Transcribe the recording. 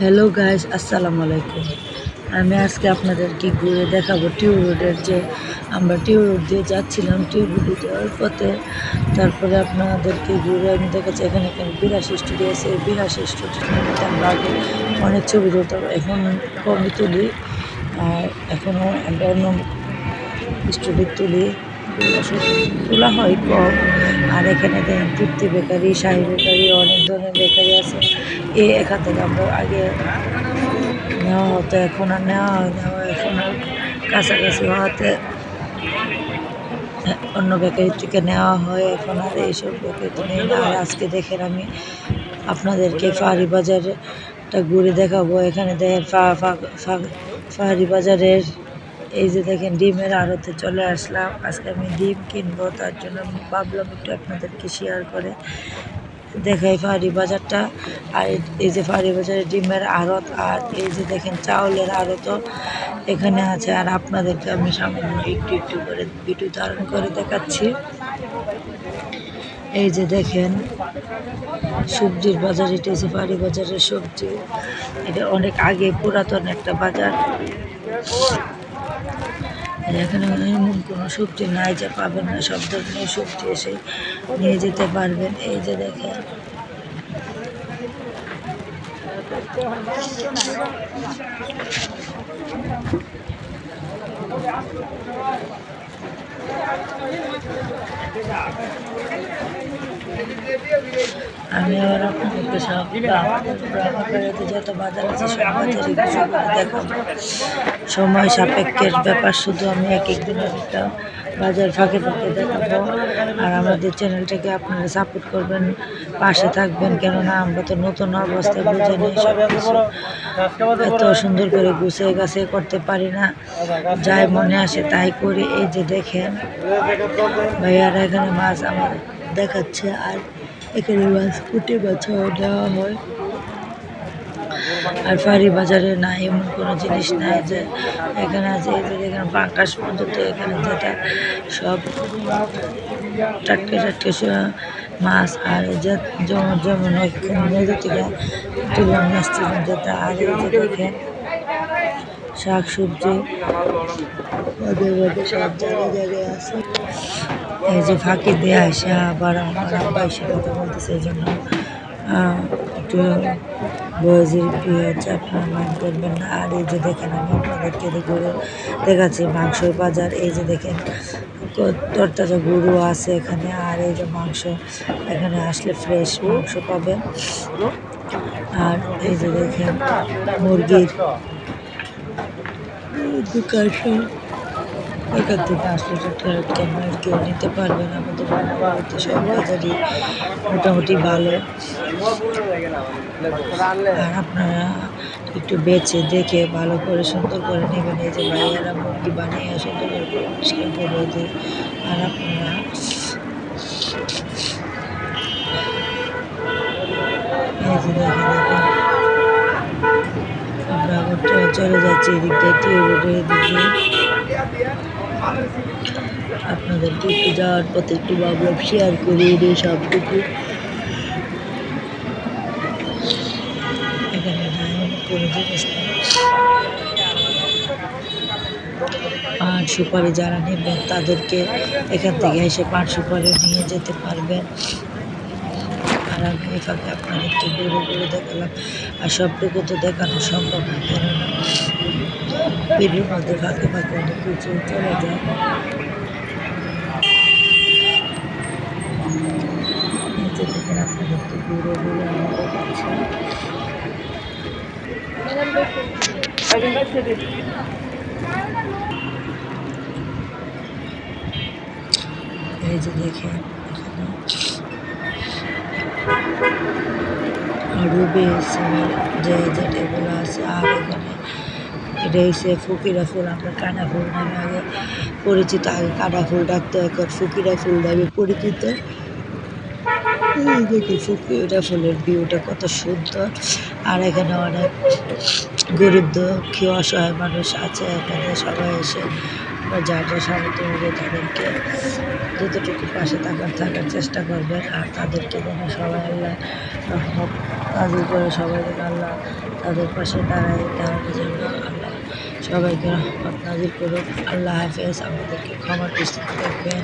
Hello guys আসসালামু আলাইকুম। আমি আজকে আপনাদেরকে ঘুরে দেখাবো টিউ রোডের যে আমরা টিউ রোড দিয়ে যাচ্ছিলাম, টিউ রোড যাওয়ার পথে। তারপরে আপনাদেরকে ঘুরে আমি দেখাচ্ছি, এখানে এখানে বিরাশি স্টুডিও আছে। এই বিরাশি স্টুডিওর মধ্যে আমরা আগে অনেক ছবি তুলতাম, এখন কমই তুলি। আর এখনও আমরা অন্য স্টুডিও তুলি। তোলা হয় কম। আর এখানে দেখেন তৃপ্তি বেকারি, শাহী বেকারি, অনেক এই এখান থেকে আমরা আগে নেওয়া হতো, এখন আর নেওয়া হয় না, এখন আর কাছাকাছি হওয়াতে অন্য বেকারি থেকে নেওয়া হয়, এখন আর এইসব বেকারিতে নেই। না আর আজকে দেখেন আমি আপনাদেরকে ফাহারি বাজারটা ঘুরে দেখাবো। এখানে দেখেন ফাহারি বাজারের এই যে দেখেন ডিমের আড়তে চলে আসলাম। আজকে আমি ডিম কিনবো, তার জন্য ভাবলাম একটু আপনাদেরকে শেয়ার করে। দেখাই ফাহারি বাজারটা। আর এই যে ফাহারি বাজারের ডিমের আড়ত, আর এই যে দেখেন চাউলের আড়তও এখানে আছে। আর আপনাদেরকে আমি সামান্য একটু একটু করে ভিডিও ধারণ করে দেখাচ্ছি। এই যে দেখেন, সবজির বাজার, এটা হচ্ছে ফাহারি বাজারের সবজি। এটা অনেক আগে পুরাতন একটা বাজার। আর এখানে এমন কোনো সবজি নাই যে পাবেন না, সব ধরনের সবজি এসে নিয়ে যেতে পারবেন। এই যে দেখেন। আমি আমাদের যত বাজার আছে দেখাবো সময় সাপেক্ষের ব্যাপার, শুধু আমি এক একদিন একটা বাজার ফাঁকে ফাঁকে দেখাবো। আর আমাদের চ্যানেলটাকে আপনারা সাপোর্ট করবেন, পাশে থাকবেন, কেননা আমরা তো নতুন অবস্থায় বুঝে নিই সব কিছু এত সুন্দর করে গুছিয়ে গাছে করতে পারি না। যাই মনে আসে তাই করি। এই যে দেখেন, ভাইয়ারা এখানে মাছ আমার দেখাচ্ছে আর এখানে মাছ কুটে বাছাও দেওয়া হয়। আর ফাঁড়ি বাজারে না এমন কোনো জিনিস নাই যে এখানে আছে এখানে পাঙ্কাশ পর্যন্ত এখানে যেটা সব টাটকে টাটকে মাছ আর যেমন যেমন নদী থেকে তুলে নিয়ে আসছিলাম যেটা, আর এই যে দেখেন শাক সবজি সব জায়গায় জায়গায় আছে। এই যে ফাঁকি দিয়ে আসে, আবার আমার আব্বা এসে কথা বলতেছে, এই জন্য একটু বয়সের প্রিয় আপনারা মাইন্ড করবেন না। আর এই যে দেখেন, আমি আপনাদেরকে ঘুরে দেখাচ্ছি, মাংসের বাজার, এই যে দেখেন তরতাজা গরু আছে এখানে, আর এই যে মাংস এখানে আসলে ফ্রেশ মাংস পাবেন। আর এই যে দেখেন, মুরগির দোকান এখান থেকে আসলে টাটকা কেউ নিতে পারবেন আমাদের রান্নাবাড়িতে সব বাজারই মোটামুটি ভালো। আর আপনারা একটু বেছে দেখে, ভালো করে, সুন্দর করে নেবেন। এই যে ভাইয়ারা মুরগি বানিয়ে সুন্দর করে পরিষ্কার করে দেয়। আর আপনারা চলে যাচ্ছি। এদিক দিয়ে এদিক আপনাদেরকে একটু যাওয়ার পথে একটু ভাবলাম শেয়ার করে, এই সবটুকু। এখানে কোনো জিনিস সুপারি যারা নেবেন, তাদেরকে এখান থেকে এসে পান সুপারি নিয়ে যেতে পারবেন। আর আমি ফাঁকে আপনাদেরকে ঘুরে ঘুরে দেখালাম। আর সবটুকু তো দেখানো সম্ভব না, কেননা মধ্যে ফাঁকে ফাঁকে অনেক কিছু চলে যায়। নিচে থেকে আপনাদেরকে ঘুরে ঘুরে আমি দেখাচ্ছি এই যে দেখেন রুবি যে যেটাগুলো আছে আর এখানে এটা হচ্ছে ফকিরা ফুল, আমরা কানা ফুল নামে আগে পরিচিত, আগে কানা ফুল ডাকতে এখন ফকিরা ফুল নামে পরিচিত। দেখি ফকিরা ফুলের ভিউটা কত সুন্দর। আর এখানে অনেক গরিব দুঃখী, অসহায় মানুষ আছে, এখানে সবাই এসে যার যা সামর্থ্য হবে তাদেরকে যতটুকু পাশে থাকার থাকার চেষ্টা করবেন। আর তাদেরকে যেন সবাই আল্লাহ রহমত তাদের করে সবাই যেন আল্লাহ তাদের পাশে দাঁড়ায় দাঁড়ানোর জন্য সবাইকে রহমত নাজির করুক আল্লাহ হাফেজ আমাদেরকে ক্ষমার দৃষ্টিতে দেখবেন